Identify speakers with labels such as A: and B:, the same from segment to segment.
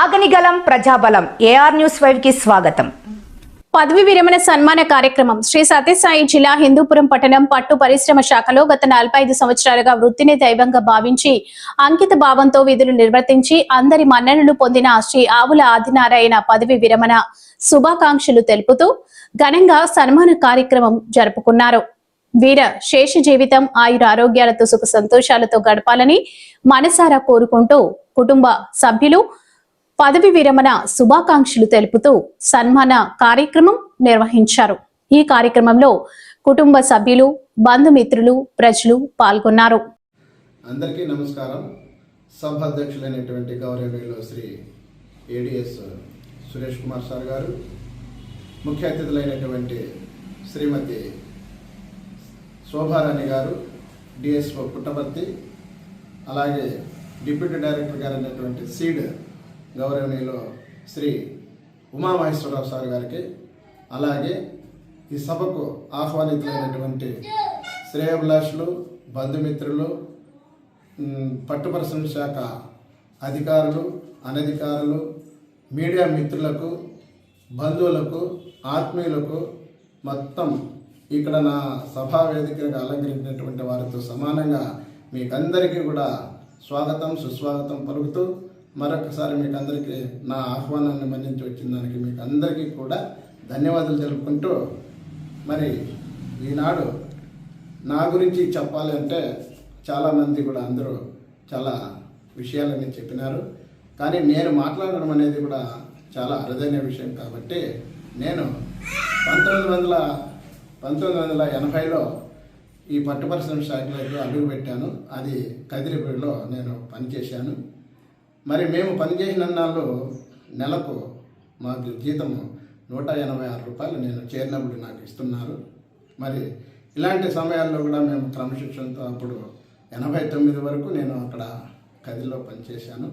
A: ఆగనిగలం ప్రజాబలం AR news ఫైవ్కి స్వాగతం.
B: పదవి విరమణ సన్మాన కార్యక్రమం. శ్రీ సత్యసాయి జిల్లా హిందూపురం పట్టణం పట్టు పరిశ్రమ శాఖలో గత నలభై ఐదు సంవత్సరాలుగా వృత్తిని దైవంగా భావించి అంకిత భావంతో విధులు నిర్వర్తించి అందరి మన్ననలు పొందిన శ్రీ ఆవుల ఆదినారాయణ పదవి విరమణ శుభాకాంక్షలు తెలుపుతూ ఘనంగా సన్మాన కార్యక్రమం జరుపుకున్నారు. వీర శేష జీవితం ఆయుర ఆరోగ్యాలతో సుఖ సంతోషాలతో గడపాలని మనసారా కోరుకుంటూ కుటుంబ సభ్యులు పదవి విరమణ శుభాకాంక్షలు తెలుపుతూ సన్మాన కార్యక్రమం నిర్వహించారు. ఈ కార్యక్రమంలో కుటుంబ సభ్యులు బంధుమిత్రులు ప్రజలు పాల్గొన్నారు.
C: అందరికీ నమస్కారం. సభ అధ్యక్షులైనటువంటి గౌరవీయులు శ్రీ ఏడిఎస్ సురేష్ కుమార్ సార్ గారు ముఖ్య అతిథులైనటువంటి శ్రీమతి శోభారాణి గారు డిఎస్ఓ పుట్టపర్తి అలాగే డిప్యూటీ డైరెక్టర్ గారు అయినటువంటి సీడ్ గౌరవనీయులు శ్రీ ఉమామహేశ్వరరావు సార్ గారికి అలాగే ఈ సభకు ఆహ్వానితులైనటువంటి శ్రేయభిలాషులు బంధుమిత్రులు పట్టుపరిశ్రమ శాఖ అధికారులు అనధికారులు మీడియా మిత్రులకు బంధువులకు ఆత్మీయులకు మొత్తం ఇక్కడ నా సభా వేదికగా అలంకరించినటువంటి వారితో సమానంగా మీకందరికీ కూడా స్వాగతం సుస్వాగతం పలుకుతూ మరొకసారి మీకు అందరికీ నా ఆహ్వానాన్ని మన్నించి వచ్చిన దానికి మీకు అందరికీ కూడా ధన్యవాదాలు తెలుపుకుంటూ మరి ఈనాడు నా గురించి చెప్పాలి అంటే చాలామంది కూడా అందరూ చాలా విషయాలని చెప్పినారు. కానీ నేను మాట్లాడడం అనేది కూడా చాలా అరుదైన విషయం కాబట్టి నేను పంతొమ్మిది వందల పంతొమ్మిది వందల ఎనభైలో ఈ పట్టు పరిశ్రమ శాఖలోకి అడుగు పెట్టాను అది కదిరిపూడిలో నేను పనిచేశాను. మరి మేము పనిచేసిన నాళ్ళు నెలకు మాకు జీతము నూట ఎనభై ఆరు రూపాయలు నేను చేరినప్పుడు నాకు ఇస్తున్నారు. మరి ఇలాంటి సమయాల్లో కూడా మేము క్రమశిక్షణతో అప్పుడు ఎనభై తొమ్మిది వరకు నేను అక్కడ కదిలో పనిచేశాను.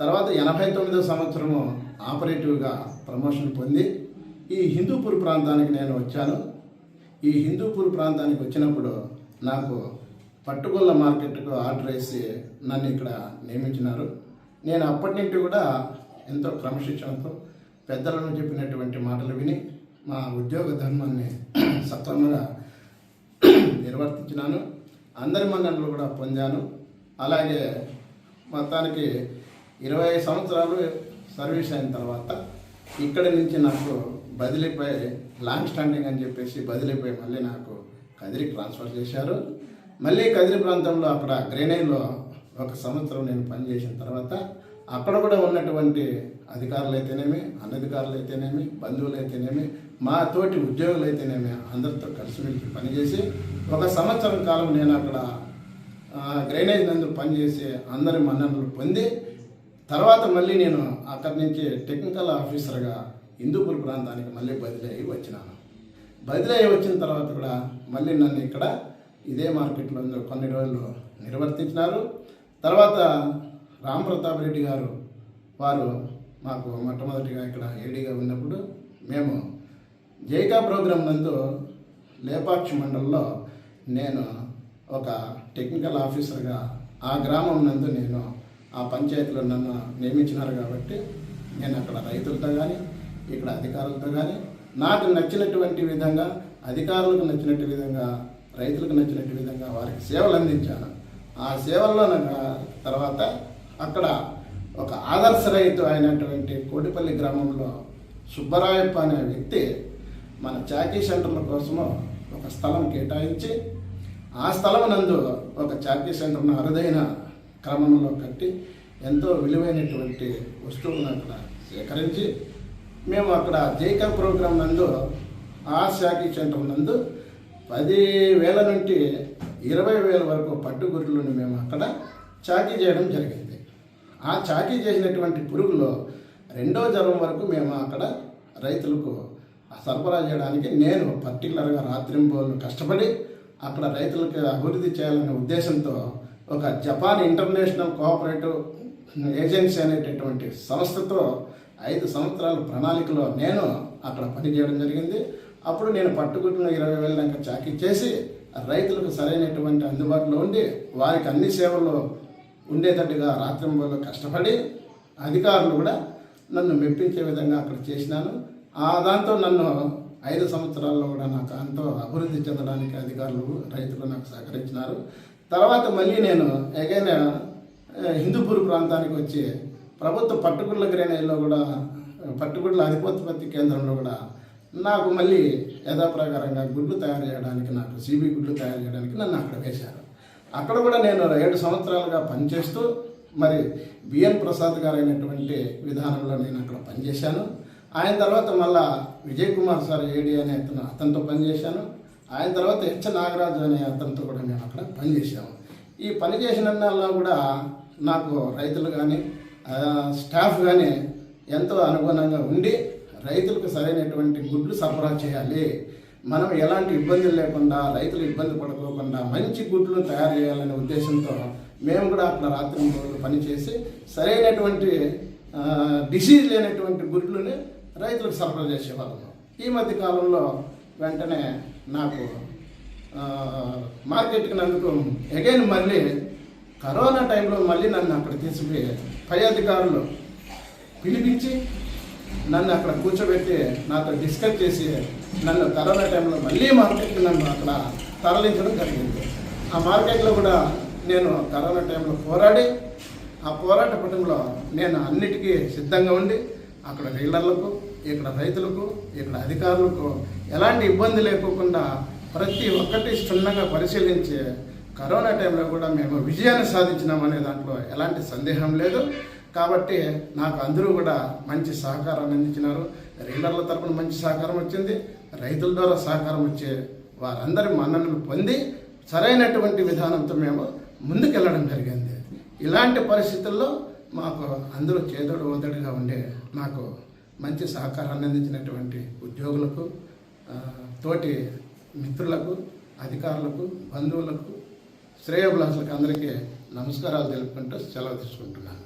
C: తర్వాత ఎనభై తొమ్మిదో సంవత్సరము ఆపరేటివ్గా ప్రమోషన్ పొంది ఈ హిందూపూర్ ప్రాంతానికి నేను వచ్చాను. ఈ హిందూపూర్ ప్రాంతానికి వచ్చినప్పుడు నాకు పట్టుగొల్ల మార్కెట్కు ఆర్డర్ వేసి నన్ను ఇక్కడ నియమించినారు. నేను అప్పటి నుండి కూడా ఎంతో క్రమశిక్షణతో పెద్దలను చెప్పినటువంటి మాటలు విని మా ఉద్యోగ ధర్మాన్ని సక్రమంగా నిర్వర్తించినాను. అందరి మన్ననలు కూడా పొందాను. అలాగే మొత్తానికి ఇరవై సంవత్సరాలు సర్వీస్ అయిన తర్వాత ఇక్కడి నుంచి నాకు బదిలీపై లాంగ్ స్టాండింగ్ అని చెప్పేసి బదిలీపై మళ్ళీ నాకు కదిరి ట్రాన్స్ఫర్ చేశారు. మళ్ళీ కదిరి ప్రాంతంలో అక్కడ గ్రేనైలో ఒక సంవత్సరం నేను పనిచేసిన తర్వాత అక్కడ కూడా ఉన్నటువంటి అధికారులు అయితేనేమి అనధికారులు అయితేనేమి బంధువులు అయితేనేమి మా తోటి ఉద్యోగులు అయితేనేమి అందరితో కలిసిమెలిసి పనిచేసి ఒక సంవత్సరం కాలం నేను అక్కడ డ్రైనేజ్ నందు పనిచేసి అందరి మన్ననలు పొంది తర్వాత మళ్ళీ నేను అక్కడి నుంచి టెక్నికల్ ఆఫీసర్గా హిందూపూర్ ప్రాంతానికి మళ్ళీ బదిలీ అయ్యి వచ్చినాను. బదిలీ అయ్యి వచ్చిన తర్వాత కూడా మళ్ళీ నన్ను ఇక్కడ ఇదే మార్కెట్లో కొన్ని రోజులు నిర్వర్తించినారు. తర్వాత రామ్ ప్రతాప్ రెడ్డి గారు వారు మాకు మొట్టమొదటిగా ఇక్కడ ఏడీగా ఉన్నప్పుడు మేము జైకా ప్రోగ్రాం నందు లేపాక్షి మండలంలో నేను ఒక టెక్నికల్ ఆఫీసర్గా ఆ గ్రామం నందు నేను ఆ పంచాయతీలో నన్ను నియమించినారు కాబట్టి నేను అక్కడ రైతులతో కానీ ఇక్కడ అధికారులతో కానీ నాకు నచ్చినటువంటి విధంగా అధికారులకు నచ్చినట్టు విధంగా రైతులకు నచ్చినట్టు విధంగా వారికి సేవలు అందించాను. ఆ సేవల్లో తర్వాత అక్కడ ఒక ఆదర్శ రైతు అయినటువంటి కోటిపల్లి గ్రామంలో సుబ్బరాయప్ప అనే వ్యక్తి మన చాకీ సెంటర్ల కోసము ఒక స్థలం కేటాయించి ఆ స్థలం నందు ఒక చాకీ సెంటర్ను అరుదైన క్రమంలో కట్టి ఎంతో విలువైనటువంటి వస్తువులను అక్కడ సేకరించి మేము అక్కడ జైకా ప్రోగ్రాం నందు ఆ శాఖీ సెంటర్ నందు పది వేల నుండి ఇరవై వేల వరకు పట్టుగురులను మేము అక్కడ చాకీ చేయడం జరిగింది. ఆ చాకీ చేసినటువంటి పురుగులో రెండో జ్వరం వరకు మేము అక్కడ రైతులకు సరఫరా చేయడానికి నేను పర్టికులర్గా రాత్రింబోళ్ళు కష్టపడి అక్కడ రైతులకు అభివృద్ధి చేయాలనే ఉద్దేశంతో ఒక జపాన్ ఇంటర్నేషనల్ కోఆపరేటివ్ ఏజెన్సీ అనేటటువంటి సంస్థతో ఐదు సంవత్సరాల ప్రణాళికలో నేను అక్కడ పనిచేయడం జరిగింది. అప్పుడు నేను పట్టుకుంటున్న ఇరవై వేల దాకా చాకీ చేసి రైతులకు సరైనటువంటి అందుబాటులో ఉండి వారికి అన్ని సేవలు ఉండేటట్టుగా రాత్రింబోళ్ళు కష్టపడి అధికారులు కూడా నన్ను మెప్పించే విధంగా అక్కడ చేసినాను. ఆ దాంతో నన్ను ఐదు సంవత్సరాల్లో కూడా నాకు ఎంతో అభివృద్ధి చెందడానికి అధికారులు రైతులు నాకు సహకరించినారు. తర్వాత మళ్ళీ నేను ఎగైన్ హిందూపూర్ ప్రాంతానికి వచ్చి ప్రభుత్వ పట్టుకుళ్ళ గ్రేనేల్లో కూడా పట్టుకుళ్ళ అధిపోత్పత్తి కేంద్రంలో కూడా నాకు మళ్ళీ యథాప్రకారంగా గుడ్లు తయారు చేయడానికి నాకు సీబీ గుడ్లు తయారు చేయడానికి నన్ను అక్కడ వేశారు. అక్కడ కూడా నేను ఏడు సంవత్సరాలుగా పనిచేస్తూ మరి బిఎన్ ప్రసాద్ గారు అయినటువంటి విధానంలో నేను అక్కడ పనిచేశాను. ఆయన తర్వాత మళ్ళా విజయ్ కుమార్ సార్ ఏడి అనే అతను అతనితో పనిచేశాను. ఆయన తర్వాత హెచ్ నాగరాజు అనే అతనితో కూడా మేము అక్కడ పనిచేసాము ఈ పని చేసినల్లా కూడా నాకు రైతులు కానీ స్టాఫ్ కానీ ఎంతో అనుగుణంగా ఉండి రైతులకు సరైనటువంటి గుడ్లు సరఫరా చేయాలి. మనం ఎలాంటి ఇబ్బందులు లేకుండా రైతులు ఇబ్బంది పడుకోకుండా మంచి గుడ్లు తయారు చేయాలనే ఉద్దేశంతో మేము కూడా అక్కడ రాత్రి రోజులు పనిచేసి సరైనటువంటి డిసీజ్ లేనటువంటి గుడ్లని రైతులకు సరఫరా చేసేవాళ్ళము ఈ మధ్య కాలంలో వెంటనే నాకు మార్కెట్కి నన్ను అగైన్ మళ్ళీ కరోనా టైంలో మళ్ళీ నన్ను అక్కడ తీసుకుపోయి పై అధికారులు పిలిపించి నన్ను అక్కడ కూర్చోబెట్టి నాతో డిస్కస్ చేసి నన్ను కరోనా టైంలో మళ్ళీ మార్కెట్కి నన్ను అక్కడ తరలించడం జరిగింది. ఆ మార్కెట్లో కూడా నేను కరోనా టైంలో పోరాడి ఆ పోరాట పటంలో నేను అన్నిటికీ సిద్ధంగా ఉండి అక్కడ డీలర్లకు ఇక్కడ రైతులకు ఇక్కడ అధికారులకు ఎలాంటి ఇబ్బంది లేకోకుండా ప్రతి ఒక్కటి క్షుణ్ణంగా పరిశీలించి కరోనా టైంలో కూడా మేము విజయాన్ని సాధించినామనే దాంట్లో ఎలాంటి సందేహం లేదు. కాబట్టి నాకు అందరూ కూడా మంచి సహకారాన్ని అందించినారు. రీలర్ల తరపున మంచి సహకారం వచ్చింది. రైతుల ద్వారా సహకారం వచ్చే వారందరి మన్ననలు పొంది సరైనటువంటి విధానంతో మేము ముందుకెళ్ళడం జరిగింది. ఇలాంటి పరిస్థితుల్లో మాకు అందరూ చేదోడు ఓదడుగా ఉండే నాకు మంచి సహకారాన్ని అందించినటువంటి ఉద్యోగులకు తోటి మిత్రులకు అధికారులకు బంధువులకు శ్రేయోభిలాషులకు అందరికీ నమస్కారాలు తెలుపుకుంటూ సెలవు తీసుకుంటున్నాను.